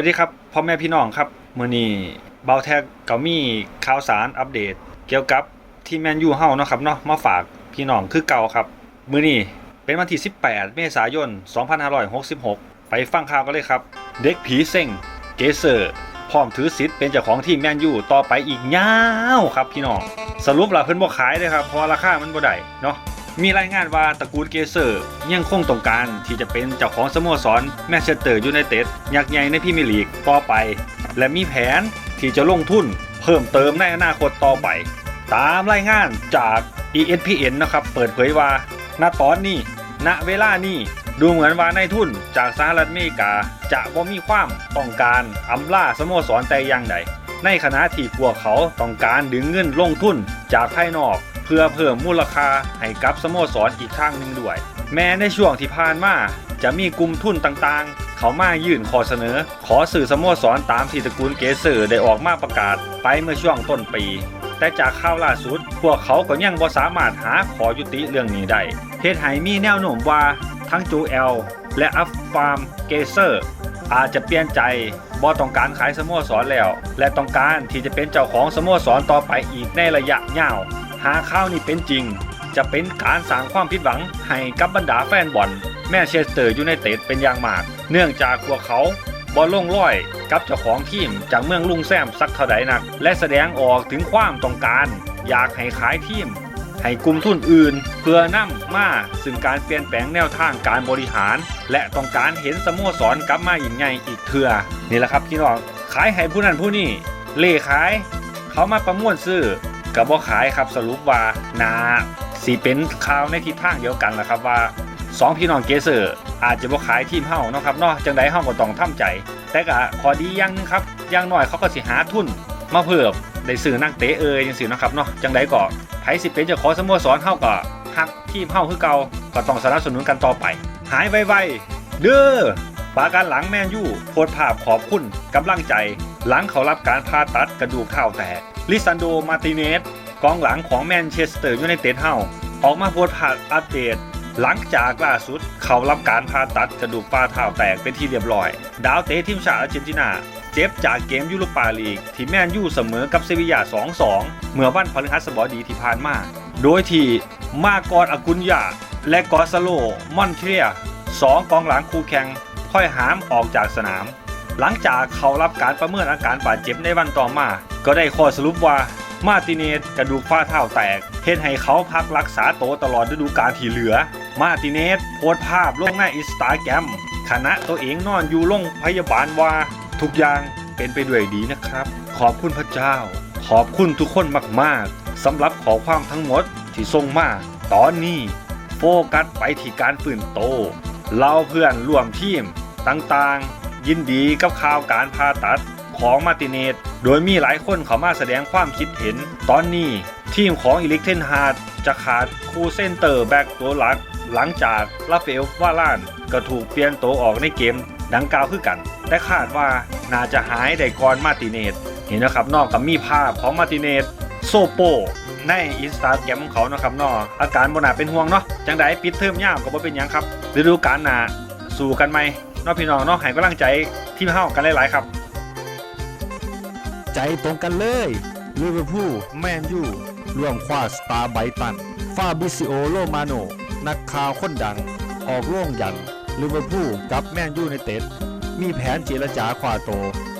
วัสดีครับพ่อแม่พี่น้องครับมื้อนี้เบาแท็กก็มีข่าวสารอัปเดต เกี่ยวกับทีมแมนยูเฮาเนาะครับเนาะมาฝากพี่น้องคือเก่าครับ มื้อนี้เป็นวันที่ 18 เมษายน 2566 ไปฟังข่าวกันเลยครับ เด็กผีเซ็งเกเซอร์พร้อมถือสิทธิ์เป็นเจ้าของทีมแมนยูต่อไปอีกยาวครับพี่น้องสรุปล้วเพิ่นบ่ขายเลยครับเพราะราคามันบ่ได้เนาะ มีรายงานว่าตระกูลเกเซอร์ยังคงต้องการที่จะเป็นเจ้าของสโมสรแมนเชสเตอร์ยูไนเต็ดยักษ์ใหญ่ในพรีเมียร์ลีกต่อไป และมีแผนที่จะลงทุนเพิ่มเติมในอนาคตต่อไป ตามรายงานจาก ESPN นะครับ เปิดเผยว่า ณ ตอนนี้ ณ เวลานี้ดูเหมือนว่าในายทุนจากสหรัฐอเมริกาจะบ่มีความต้องการอำลาสโมสรแต่อย่างใด ในขณะที่พวกเขาต้องการดึงเงินลงทุนจากภายนอก พื่อเพิ่มมูลค่าให้กับสโมสรอีกครั้งหนึ่งด้วย แม้ในช่วงที่ผ่านมาจะมีกลุ่มทุนต่างๆ เขามายื่นขอเสนอ ขอสื่อสโมสรตามที่ตระกูลเกเซอร์ได้ออกมาประกาศไปเมื่อช่วงต้นปี แต่จากข่าวล่าสุด พวกเขาก็ยังบ่สามารถหาขอยุติเรื่องนี้ได้เฮ็ดให้มีแนวโน้มว่าทั้งจูเอลและอัฟฟาร์มเกเซอร์อาจจะเปลี่ยนใจบ่ต้องการขายสโมสรแล้ว และต้องการที่จะเป็นเจ้าของสโมสรต่อไปอีกในระยะยาว หากข่าวนี้เป็นจริง จะเป็นการสร้างความผิดหวังให้กับบรรดาแฟนบอลแมนเชสเตอร์ยูไนเต็ดเป็นอย่างมาก เนื่องจากพวกเขาบอลลงร้อยกับเจ้าของทีมจากเมืองลุงแซมสักเท่าใดนัก และแสดงออกถึงความต้องการ อยากให้ขายทีม ให้กลุ่มทุนอื่น เพื่อนำมาซึ่งการเปลี่ยนแปลงแนวทางการบริหาร และต้องการเห็นสโมสรกลับมาอย่างไงอีกเถื่อนี่แหละครับพี่น้องขายให้ผู้นั้นผู้นี้เล่ขาย เขามาประมวลซื้อ กับบ่ขายครับสรุปว่านาสีเป็นข่าวในทิศทางเดียวกันนะครับว่าสองพี่น้องเกเซอร์อาจจะบ่ขายทีมเฮาเนาะครับเนาะจังไดเฮาก็ต้องทำใจ แต่ก็ขอดีอย่างนึงครับอย่างน้อยเขาก็สิหาทุน มาเพิ่มได้ซื้อนักเตะเอ่ยจังซี่เนะครับเนาะจังไดก็ไผสิเป็นจ้าขอสโมสรเฮาก็ฮักทีมเฮาคือเก่าก็ต้องสนับสนุนกันต่อไป หายไวๆเด้อปาการหลังแมนยูโพสภาพขอบคุณกำลังใจ หลังเขารับการผ่าตัดกระดูกเท้าแตก ลิซันโด มาติเนสกองหลังของแมนเชสเตอร์ยูไนเต็ดเฮาออกมาโพสต์ภาอัปเดต หลังจากล่าสุด เขารับการผ่าตัดกระดูกฝ่าเท้าแตกเป็นที่เรียบร้อย ดาวเตะทีมชาติอาร์เจนตินา เจ็บจากเกมยูโรปาลีก ที่แมนยูเสมอกับเซบียา 2-2 เมื่อวันพฤหัสบดีที่ผ่านมา โดยที่มากอดอากุนยาและกอซาโลมอนเทรียสองกองหลังคู่แข่งค่อยหามออกจากสนาม หลังจากเขารับการประเมินอาการบาดเจ็บในวันต่อมา ก็ได้ข้อสรุปว่ามาติเนสกระดูกฝ่าเท้าแตกเฮ็ดให้เขาพักรักษาตัวตลอดฤดูกาลที่เหลือ มาติเนสโพสต์ภาพลงในอินสตาแกรมขณะตัวเองนอนอยู่โรงพยาบาลว่า ทุกอย่างเป็นไปด้วยดีนะครับ ขอบคุณพระเจ้า ขอบคุณทุกคนมากๆสำหรับขอความทั้งหมดที่ส่งมาตอนนี้โฟกัสไปที่การฟื้นโต เราเพื่อนร่วมทีมต่างๆ ยินดีกับข่าวการผ่าตัดของมาติเนสโดยมีหลายคนเขามาแสดงความคิดเห็น ตอนนี้ทีมของอิลิกเทนฮาร์ดจะขาดคู่เซนเตอร์แบ็กตัวหลัก หลังจากลาเฟลวาลานก็ถูกเปลี่ยนตัวออกในเกมดังกล่าวคือกัน แต่คาดว่าน่าจะหายได้ก่อนมาติเนสเห็นนะครับนอกกับมีภาพของมาติเนสโซโปในอินสตาแกรมของเขานะครับนาะอาการบน่าเป็นห่วงเนาะจังไดปิดเทอมยาวก็บ่เป็นยังครับฤดูกาลหนาสู้กันไหม นาะพี่น้องนาะให้กำลังใจทีมเฮากันหลายๆครับ ใจตรงกันเลยลิเวอร์พูลแมนยูร่วมคว้าสตาร์ไบตัน ฟาบิซิโอโรมาโน นักข่าวคนดัง ออกร่วงยันลิเวอร์พูลกับแมนยูในเต็ด มีแผนเจรจาควาโต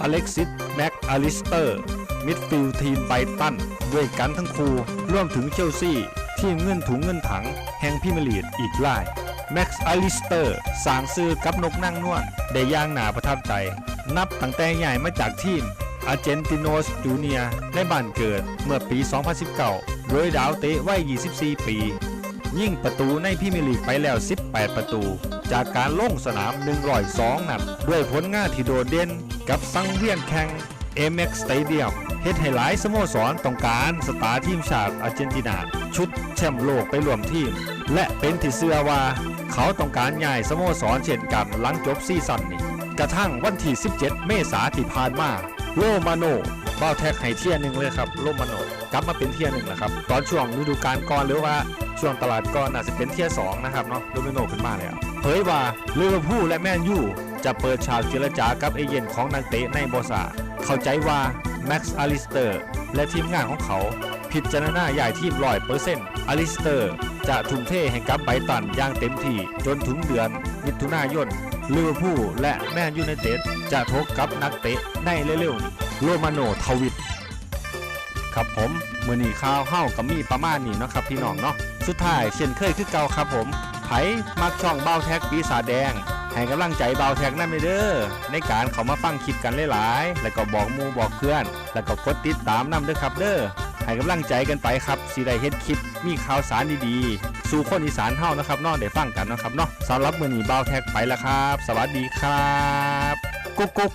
อเล็กซิส แม็กอลิสเตอร์ มิดฟิลด์ทีมไบตัน ด้วยกันทั้งคู่ร่วมถึงเชลซี ทีมเงินถุงเงินถัง แห่งพรีเมียร์ลีกอีกหลาย แม็กซ์อลิสเตอร์สางซื้อกับนกนั่งนวลได้ย่างหนาประทับใจ นับตั้งแต่ใหญ่มาจากทีมอาร์เจนติโนสจูเนียในบ้านเกิดเมื่อปี 2019 โดยดาวเตะวัย 24 ปี ยิ่งประตูในพรีเมียร์ลีกไปแล้ว 18 ประตู จากการลงสนาม 102 นัด ด้วยผลงานที่โดดเด่นกับสังเวียนแข่ง MX Stadium เฮ็ดให้หลายสโมสรต้องการสตาร์ทีมชาติอาร์เจนตินา ชุดแชมป์โลกไปรวมทีม และเป็นที่เชื่อว่า เขาต้องการย้ายสโมสรเช่นกันหลังจบซีซั่นนี้ กระทั่งวันที่ 17 เมษายนที่ผ่านมาโลมาโนบ้าแท็กให้เทียหนึ่งเลยครับโลมาโนกลับมาเป็นเทียหนึ่งแล้วครับ ตอนช่วงฤดูกาลก่อนหรือว่าช่วงตลาดก่อนอาจจะเป็นเทียสองนะครับเนาะโดมิโนขึ้นมาเลยอะเผยว่าลิเวอร์พูลและแมนยูจะเปิดฉากเจรจากับเอเย่นของนักเตะในบอสา เข้าใจว่าแม็กซ์อลิสเตอร์และทีมงานของเขา พิจารณาย้ายทีมร้อยเปอร์เซ็นต์อลิสเตอร์จะทุ่มเทให้กับไบตันอย่างเต็มที่จนถึงเดือนมิถุนายนลิเวอร์พูลและแมนยูไนเต็ดจะทกกับนักเตะในเร็วๆนี้โรมาโนทวิตครับผมมือนีข่าวเฮ้ากับมีประมาณนี้นะครับพี่น้องเนาะสุดท้ายเช่นเคยคือเก่าครับผมไผมักช่องเบาแท็กปีศาจแดง ให้กำลังใจเบาแท็กนั่นไปเด้อในการเขามาฟังคลิปกันหลายๆ แล้วก็บอกมูบอกเพื่อน แล้วก็กดติดตามนำเด้อครับเด้อให้กำลังใจกันไปครับสีได้เฮ็ดคลิปมีข่าวสารดีๆ สู่คนอีสานเฮานะครับน้องได้ฟังกันนะครับเนาะสำหรับมือนีเบาแท็กไปแล้วครับ สวัสดีครับ กุ๊กกุ๊ก